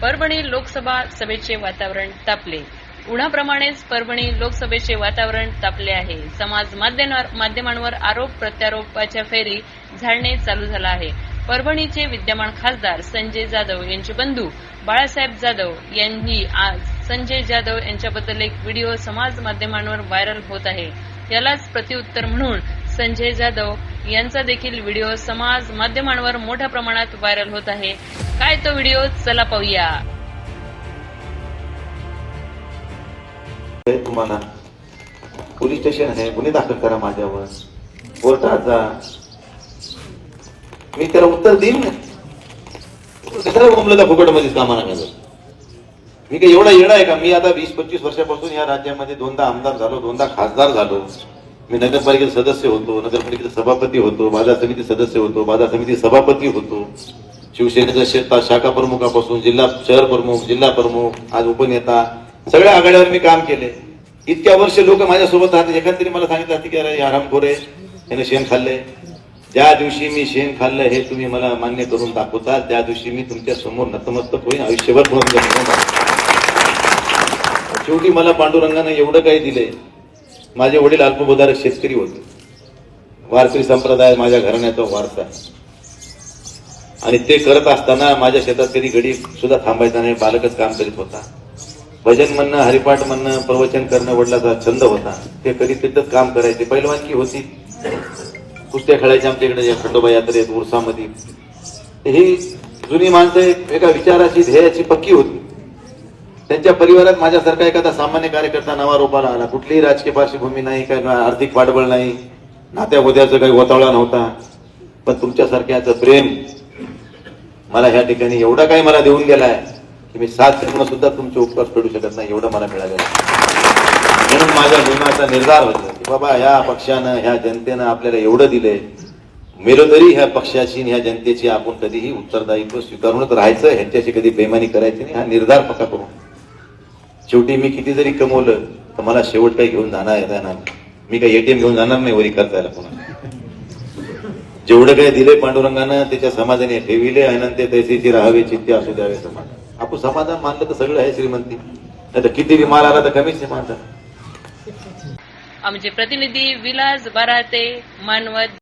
परभणी लोकसभा सभेचे वातावरण तापले. उन्हाप्रमाणेच परभणी लोकसभेचे वातावरण तापले आहे. समाज माध्यमांवर माध्यमांवर आरोप प्रत्यारोपाच्या फेरी झाडणे चालू झाला आहे. परभणीचे विद्यमान खासदार संजय जाधव यांचे बंधू बाळासाहेब जाधव यांनी आज संजय जाधव यांच्याबद्दल एक व्हिडिओ समाज माध्यमांवर व्हायरल होत आहे. यालाच प्रत्युत्तर म्हणून संजय जाधव यांचा देखील व्हिडिओ समाज माध्यमांवर मोठ्या प्रमाणात व्हायरल होत आहे. काय तो व्हिडिओ? चला पाहूया. तुम्हाला पोलीस स्टेशन आहे गुन्हे दाखल करा माझ्यावर. कोर्टात जा. मी त्याला उत्तर देईन. ना कशाला फुकट मध्येच कामाला गेलो मी काही एवढा येणार आहे का? मी आता वीस पंचवीस वर्षापासून या राज्यामध्ये दोनदा आमदार झालो दोनदा खासदार झालो. मी नगरपालिकेचा सदस्य होतो नगरपालिकेचे सभापती होतो बाजार समिती सदस्य होतो बाजार समिती सभापती होतो. शिवसेनेचा शाखा प्रमुखापासून जिल्हा शहर प्रमुख जिल्हा प्रमुख आज उपनेता सगळ्या आघाड्यावर मी काम केले. इतक्या वर्ष लोक माझ्यासोबत राहते एखाद तरी मला सांगितलं असते की अरे आरामखोर आहे त्याने शेण खाल्लंय. ज्या दिवशी मी शेण खाल्लं हे तुम्ही मला मान्य करून दाखवता त्या दिवशी मी तुमच्यासमोर नतमस्तक होईन आयुष्यभर म्हणून शेवटी मला पांडुरंगानं एवढं काही दिलंय. माझे वडील अल्पभूधारक शेतकरी होते. वारकरी संप्रदाय माझ्या घराण्याचा वारसा आहे. आणि ते करत असताना माझ्या शेतात कधी गडी सुद्धा थांबायचा नाही बालकच काम करीत होता. भजन म्हणणं हरिपाठ म्हणणं प्रवचन करणं वडिलाचा छंद होता. ते कधी तिथंच काम करायचे. पहिलवानकी होती? कुस्त्या खेळायच्या आमच्याकडे या खंडोबा यात्रेत उरसामध्ये. ही जुनी माणसं एका विचाराची ध्येयाची पक्की होती. त्यांच्या परिवारात माझ्यासारखा एखादा सामान्य कार्यकर्ता नवा रोपाला आला. कुठलीही राजकीय पार्श्वभूमी नाही काय आर्थिक पाठबळ नाही. नात्या गोत्याचं काही गोतावळा नव्हता. पण तुमच्यासारख्याचं प्रेम मला ह्या ठिकाणी एवढा काही मला देऊन गेलाय की मी सात जन्म सुद्धा तुमचे उपकार फेडू शकत नाही एवढं मला मिळालेलं म्हणून माझ्या जीवनाचा निर्धार होता की बाबा ह्या पक्षानं ह्या जनतेनं आपल्याला एवढं दिलंय. मेलो तरी ह्या पक्षाची ह्या जनतेची आपण कधीही उत्तरदायित्व स्वीकारूनच राहायचं ह्यांच्याशी कधी बेमानी करायची नाही हा निर्धार पक्का करू शेवटी मी किती जरी कमवलं तर मला शेवट काही घेऊन जाणार येणार मी काही एटीएम घेऊन जाणार नाही वरी करतायला पुन्हा. जेवढं काही दिले पांडुरंगानं त्याच्या समाजाने ठेविले अनंत तैसेची राहावे चित्ते असू द्यावे समाज आपण समाधान मानलं तर सगळं आहे श्रीमंती. नाही तर किती माल आला तर कमीच समाधान आमचे प्रतिनिधी विलास बाराते मानवत